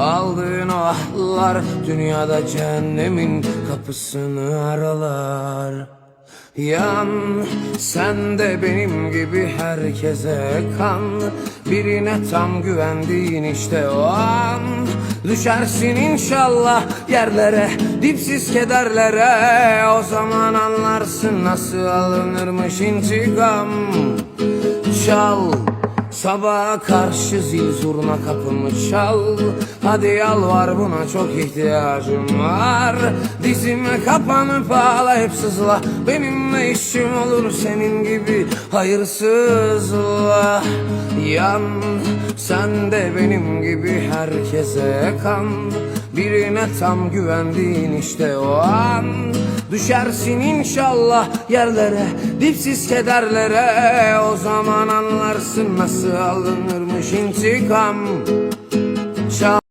Aldığın o ahlar dünyada cehennemin kapısını aralar. Yan sen de benim gibi herkese kan. Birine tam güvendiğin işte o an. Düşersin inşallah yerlere dipsiz kederlere. O zaman anlarsın nasıl alınırmış intikam. Çal Sabaha karşı zil zurna kapımı çal. Hadi yalvar buna çok ihtiyacım var. Dizime kapanıp ağlayıp sızla. Benimle işim olur senin gibi hayırsızla. Yan sen de benim gibi herkese kan. Birine tam güvendiğin işte o an Düşersin inşallah yerlere Dipsiz kederlere. O zaman anlarsın nasıl alınırmış intikam